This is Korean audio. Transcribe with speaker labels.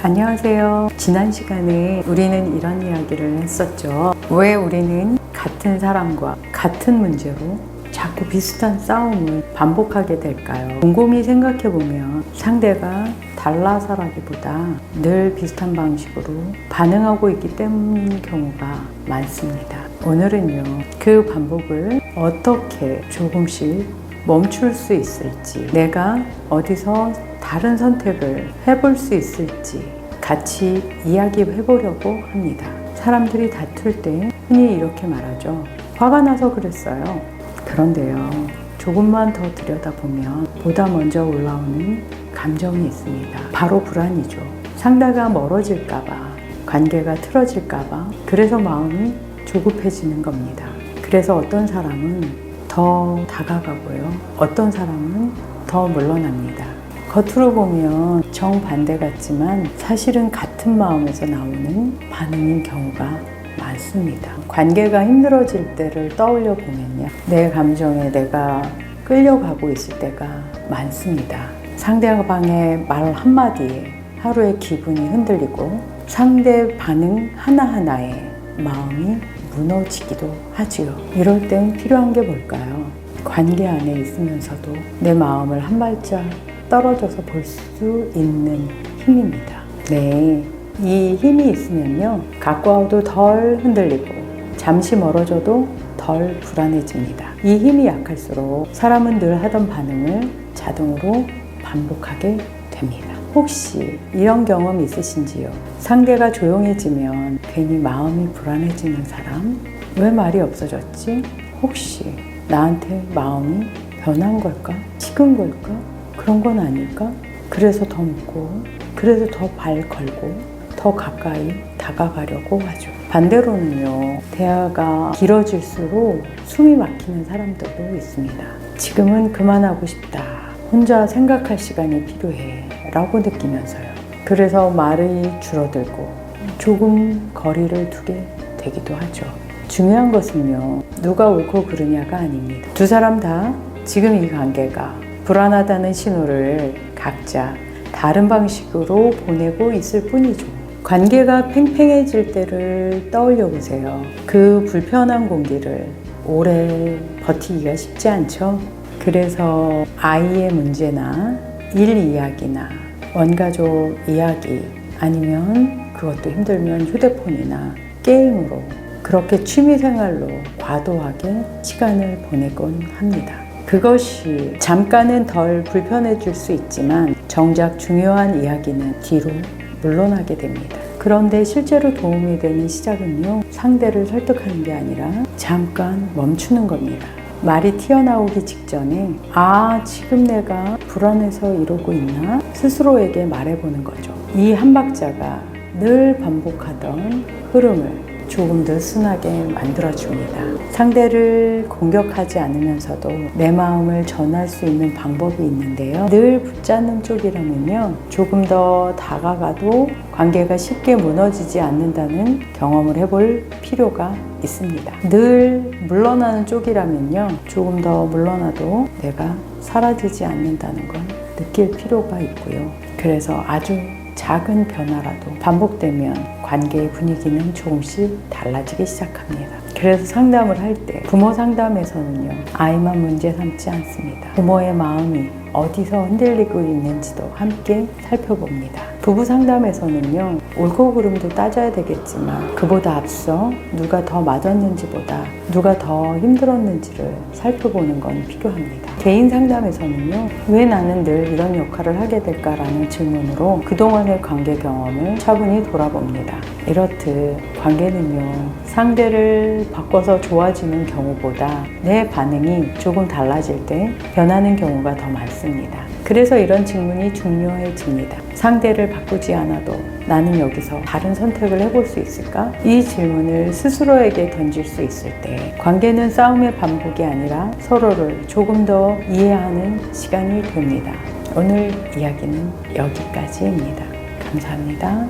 Speaker 1: 안녕하세요. 지난 시간에 우리는 이런 이야기를 했었죠. 왜 우리는 같은 사람과 같은 문제로 자꾸 비슷한 싸움을 반복하게 될까요? 곰곰이 생각해 보면 상대가 달라서라기보다 늘 비슷한 방식으로 반응하고 있기 때문인 경우가 많습니다. 오늘은요, 그 반복을 어떻게 조금씩 멈출 수 있을지, 내가 어디서 다른 선택을 해볼 수 있을지 같이 이야기해 보려고 합니다. 사람들이 다툴 때 흔히 이렇게 말하죠. 화가 나서 그랬어요. 그런데요, 조금만 더 들여다보면 보다 먼저 올라오는 감정이 있습니다. 바로 불안이죠. 상대가 멀어질까봐, 관계가 틀어질까봐, 그래서 마음이 조급해지는 겁니다. 그래서 어떤 사람은 더 다가가고요. 어떤 사람은 더 물러납니다. 겉으로 보면 정반대 같지만 사실은 같은 마음에서 나오는 반응인 경우가 많습니다. 관계가 힘들어질 때를 떠올려 보면요. 내 감정에 내가 끌려가고 있을 때가 많습니다. 상대방의 말 한마디에 하루의 기분이 흔들리고 상대 반응 하나하나에 마음이 무너지기도 하지요. 이럴 땐 필요한 게 뭘까요? 관계 안에 있으면서도 내 마음을 한 발짝 떨어져서 볼 수 있는 힘입니다. 네. 이 힘이 있으면요. 가까워도 덜 흔들리고 잠시 멀어져도 덜 불안해집니다. 이 힘이 약할수록 사람은 늘 하던 반응을 자동으로 반복하게 됩니다. 혹시 이런 경험 있으신지요? 상대가 조용해지면 괜히 마음이 불안해지는 사람? 왜 말이 없어졌지? 혹시 나한테 마음이 변한 걸까? 식은 걸까? 그런 건 아닐까? 그래서 더 묻고, 그래서 더 발 걸고, 더 가까이 다가가려고 하죠. 반대로는요, 대화가 길어질수록 숨이 막히는 사람들도 있습니다. 지금은 그만하고 싶다. 혼자 생각할 시간이 필요해. 라고 느끼면서요. 그래서 말이 줄어들고 조금 거리를 두게 되기도 하죠. 중요한 것은요, 누가 옳고 그르냐가 아닙니다. 두 사람 다 지금 이 관계가 불안하다는 신호를 각자 다른 방식으로 보내고 있을 뿐이죠. 관계가 팽팽해질 때를 떠올려 보세요. 그 불편한 공기를 오래 버티기가 쉽지 않죠. 그래서 아이의 문제나 일 이야기나 원가족 이야기 아니면 그것도 힘들면 휴대폰이나 게임으로 그렇게 취미 생활로 과도하게 시간을 보내곤 합니다. 그것이 잠깐은 덜 불편해질 수 있지만 정작 중요한 이야기는 뒤로 물러나게 됩니다. 그런데 실제로 도움이 되는 시작은요, 상대를 설득하는 게 아니라 잠깐 멈추는 겁니다. 말이 튀어나오기 직전에, 아, 지금 내가 불안해서 이러고 있나? 스스로에게 말해보는 거죠. 이 한 박자가 늘 반복하던 흐름을 조금 더 순하게 만들어줍니다. 상대를 공격하지 않으면서도 내 마음을 전할 수 있는 방법이 있는데요. 늘 붙잡는 쪽이라면요. 조금 더 다가가도 관계가 쉽게 무너지지 않는다는 경험을 해볼 필요가 있습니다. 늘 물러나는 쪽이라면요. 조금 더 물러나도 내가 사라지지 않는다는 걸 느낄 필요가 있고요. 그래서 아주 작은 변화라도 반복되면 관계의 분위기는 조금씩 달라지기 시작합니다. 그래서 상담을 할 때 부모 상담에서는요 아이만 문제 삼지 않습니다. 부모의 마음이 어디서 흔들리고 있는지도 함께 살펴봅니다. 부부 상담에서는요 옳고 그름도 따져야 되겠지만 그보다 앞서 누가 더 맞았는지보다 누가 더 힘들었는지를 살펴보는 건 필요합니다. 개인 상담에서는요 왜 나는 늘 이런 역할을 하게 될까라는 질문으로 그동안의 관계 경험을 차분히 돌아봅니다. 이렇듯 관계는요 상대를 바꿔서 좋아지는 경우보다 내 반응이 조금 달라질 때 변하는 경우가 더 많습니다. 그래서 이런 질문이 중요해집니다. 상대를 바꾸지 않아도 나는 여기서 다른 선택을 해볼 수 있을까? 이 질문을 스스로에게 던질 수 있을 때 관계는 싸움의 반복이 아니라 서로를 조금 더 이해하는 시간이 됩니다. 오늘 이야기는 여기까지입니다. 감사합니다.